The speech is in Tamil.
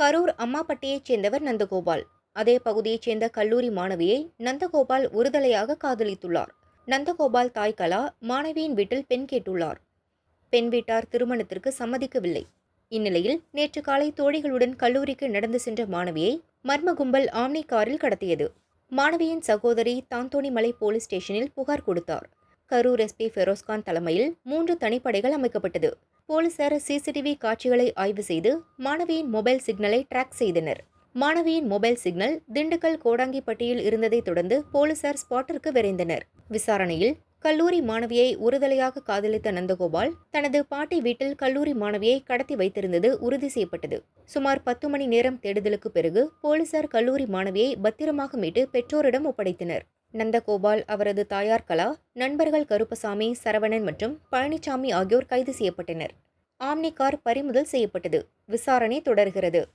கரூர் அம்மாப்பட்டியைச் சேர்ந்தவர் நந்தகோபால். அதே பகுதியைச் சேர்ந்த கல்லூரி மாணவியை நந்தகோபால் ஒருதலையாக காதலித்துள்ளார். நந்தகோபால் தாய் கலா மாணவியின் வீட்டில் பெண் கேட்டுள்ளார். பெண் வீட்டார் திருமணத்திற்கு சம்மதிக்கவில்லை. இந்நிலையில் நேற்று காலை தோழிகளுடன் கல்லூரிக்கு நடந்து சென்ற மாணவியை மர்ம கும்பல் ஆம்னி காரில் கடத்தியது. மாணவியின் சகோதரி தாந்தோணிமலை போலீஸ் ஸ்டேஷனில் புகார் கொடுத்தார். கரூர் எஸ்பி ஃபெரோஸ்கான் தலைமையில் மூன்று தனிப்படைகள் அமைக்கப்பட்டது. போலீசார் சிசிடிவி காட்சிகளை ஆய்வு செய்து மாணவியின் மொபைல் சிக்னலை ட்ராக் செய்தனர். மாணவியின் மொபைல் சிக்னல் திண்டுக்கல் கோடாங்கிப்பட்டியில் இருந்ததைத் தொடர்ந்து போலீசார் ஸ்பாட்டிற்கு விரைந்தனர். விசாரணையில் கல்லூரி மாணவியை ஒருதலையாக காதலித்த நந்தகோபால் தனது பாட்டி வீட்டில் கல்லூரி மாணவியை கடத்தி வைத்திருந்தது உறுதி செய்யப்பட்டது. சுமார் பத்து மணி நேரம் தேடுதலுக்கு பிறகு போலீசார் கல்லூரி மாணவியை பத்திரமாக மீட்டு பெற்றோரிடம் ஒப்படைத்தனர். நந்தகோபால் அவரது தாயார் கலா நண்பர்கள் கருப்பசாமி சரவணன் மற்றும் பழனிசாமி ஆகியோர் கைது செய்யப்பட்டனர். ஆம்னி கார் பறிமுதல் செய்யப்பட்டது. விசாரணை தொடர்கிறது.